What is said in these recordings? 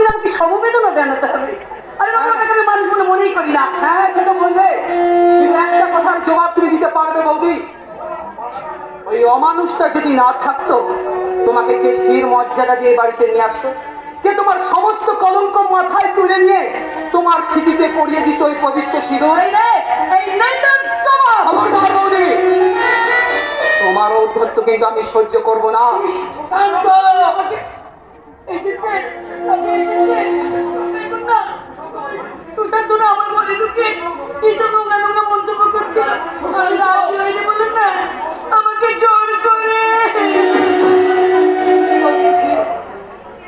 দিন আমাকে সমবেদনা জানাতে হবে। আরে বাবা আমি মানুষ বলে মনেই করি না। হ্যাঁ সেটা বলবে। একটা কথার জবাব তুমি দিতে পারবে বৌদি। ওই অমানুষটা যদি না থাকতো তোমাকে কে শির মর্যাদা দিয়ে বাড়িতে নিয়ে আসতো? কে তোমার সমস্ত কলঙ্ক মাথায় তুলে নিয়ে তোমার স্মৃতিতে পড়িয়ে দিত ওই পবিত্র সিঁদুর তোমার ঔদ্ধত্য কিন্তু আমি সহ্য করব না।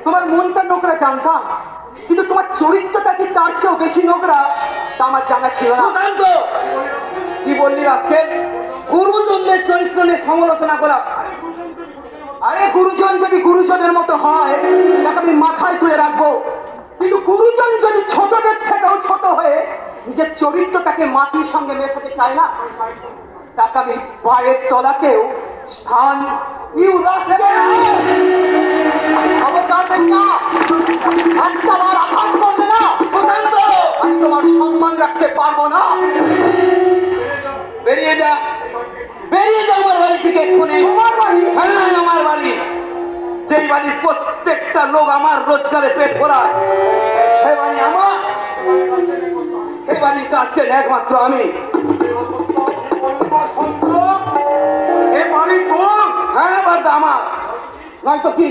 তোমার মনটা নোংরা জানতাম কিন্তু তোমার চরিত্রটা কি তার চেয়েও বেশি নোংরা তা আমার জানা ছিল না। কি বললি আজকে? গুরুজনদের চরিত্র নিয়ে সমালোচনা করা। আরে গুরুজন যদি গুরুজনের মতো হয় তাকে আমি মাথায় তুলে রাখব কিন্তু গুরুজন যদি ছোটদের থেকেও ছোট হয়ে নিজের চরিত্রটাকে মাটির সঙ্গে মেশাতে চায় না। তাকে আমি পায়ের তলাকেও স্থান ইউ রাখবে না। আঘাত করবে না। আমি তোমার সম্মান রাখতে পারব না। বেরিয়ে যা বেরিয়ে যা আমার বাড়ি থেকে এক্ষুনি। আমার বাড়ি? হ্যাঁ আমার বাড়ি। যেই বাড়ির প্রত্যেকটা লোক আমার রোজগারে পেট ভরায়। বাড়ি কাটছেন একমাত্র আমি। এ বাড়ি হ্যাঁ আমার নয়তো কি?